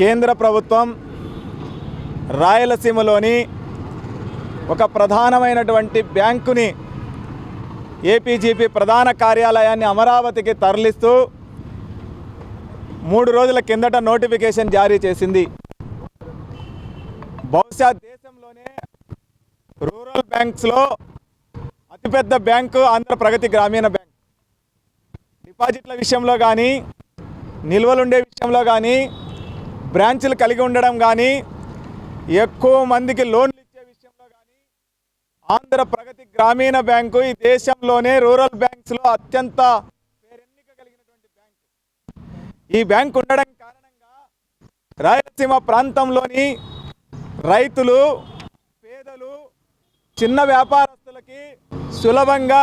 కేంద్ర ప్రభుత్వం రాయలసీమలోని ఒక ప్రధానమైనటువంటి బ్యాంకుని ఏపీజీపీ ప్రధాన కార్యాలయాన్ని అమరావతికి తరలిస్తూ మూడు రోజుల కిందట నోటిఫికేషన్ జారీ చేసింది. బహుశా దేశంలోనే రూరల్ బ్యాంక్స్లో అతిపెద్ద బ్యాంకు ఆంధ్ర ప్రగతి గ్రామీణ బ్యాంక్. డిపాజిట్ల విషయంలో కానీ నిల్వలుండే విషయంలో కానీ బ్రాంచులు కలిగి ఉండడం కానీ ఎక్కువ మందికి లోన్లు ఇచ్చే విషయంలో కానీ ఆంధ్ర ప్రగతి గ్రామీణ బ్యాంకు ఈ దేశంలోనే రూరల్ బ్యాంక్స్లో అత్యంత పేరెన్నిక కలిగినటువంటి బ్యాంకు. ఈ బ్యాంక్ ఉండడం కారణంగా రాయలసీమ ప్రాంతంలోని రైతులు పేదలు చిన్న వ్యాపారస్తులకి సులభంగా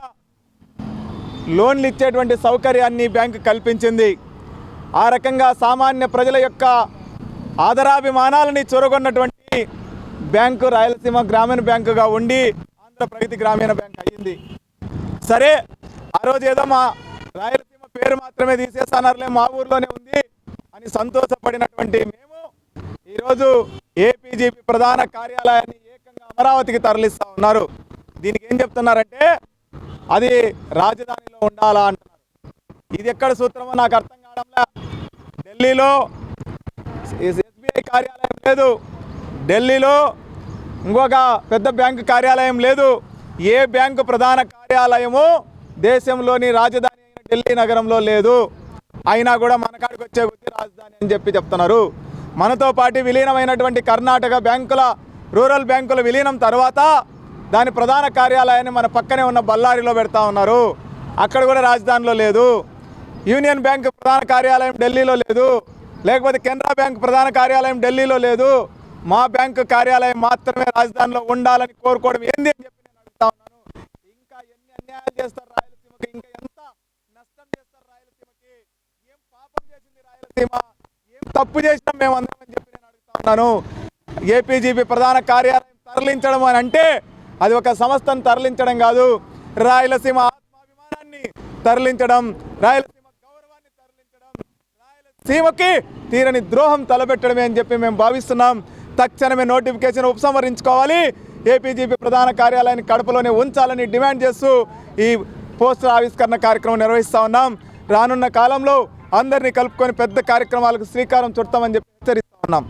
లోన్లు ఇచ్చేటువంటి సౌకర్యాన్ని బ్యాంకు కల్పించింది. ఆ రకంగా సామాన్య ప్రజల యొక్క ఆదరాభిమానాలని చొరగొన్నటువంటి బ్యాంకు రాయలసీమ గ్రామీణ బ్యాంకుగా ఉండి ఆంధ్ర ప్రగతి గ్రామీణ బ్యాంక్ అయ్యింది. సరే ఆ రోజు ఏదో మా రాయలసీమ పేరు మాత్రమే తీసేస్తానర్లే మా ఊర్లోనే ఉంది అని సంతోషపడినటువంటి మేము ఈరోజు ఏపీజీపీ ప్రధాన కార్యాలయాన్ని ఏకంగా అమరావతికి తరలిస్తూ ఉన్నారు. దీనికి ఏం చెప్తున్నారంటే అది రాజధానిలో ఉండాలా అంటున్నారు. ఇది ఎక్కడ సూత్రమో నాకు అర్థం కావడంలా ఢిల్లీలో కార్యాలయం లేదు. ఢిల్లీలో ఇంకొక పెద్ద బ్యాంకు కార్యాలయం లేదు. ఏ బ్యాంకు ప్రధాన కార్యాలయము దేశంలోని రాజధాని అయిన ఢిల్లీ నగరంలో లేదు. అయినా కూడా మనకాడికి వచ్చే కొద్ది రాజధాని అని చెప్పి చెప్తున్నారు. మనతో పాటు విలీనమైనటువంటి కర్ణాటక బ్యాంకుల రూరల్ బ్యాంకుల విలీనం తర్వాత దాని ప్రధాన కార్యాలయాన్ని మన పక్కనే ఉన్న బళ్ళారిలో పెడతా ఉన్నారు. అక్కడ కూడా రాజధానిలో లేదు. యూనియన్ బ్యాంక్ ప్రధాన కార్యాలయం ఢిల్లీలో లేదు. లేకపోతే కెనరా బ్యాంక్ ప్రధాన కార్యాలయం ఢిల్లీలో లేదు. మా బ్యాంకు కార్యాలయం మాత్రమే రాజధానిలో ఉండాలని కోరుకోవడం ఏంది అని చెప్పి నేను అడుగుతా ఉన్నాను. ఇంకా ఎన్ని అన్యాయాలు చేస్తారు రాయలసీమకి? ఇంకా ఎంత నష్టం చేస్తారు రాయలసీమకి? ఏం పాపం చేసింది రాయలసీమ? ఏం తప్పు చేసినాం మేము అందరం చెప్పి నేను అడుగుతా ఉన్నాను. ఏపీజీపీ ప్రధాన కార్యాలయం తరలించడం అని అంటే అది ఒక సంస్థను తరలించడం కాదు. రాయలసీమ ఆత్మాభిమానాన్ని తరలించడం రాయలసీమ సీమకి తీరని ద్రోహం తలపెట్టడమే అని చెప్పి మేము భావిస్తున్నాం. తక్షణమే నోటిఫికేషన్ ఉపసంహరించుకోవాలి. ఏపీజీపీ ప్రధాన కార్యాలయాన్ని కడపలోనే ఉంచాలని డిమాండ్ చేస్తూ ఈ పోస్టర్ ఆవిష్కరణ కార్యక్రమం నిర్వహిస్తా ఉన్నాం. రానున్న కాలంలో అందరినీ కలుపుకొని పెద్ద కార్యక్రమాలకు శ్రీకారం చుడతామని చెప్పి హెచ్చరిస్తా ఉన్నాం.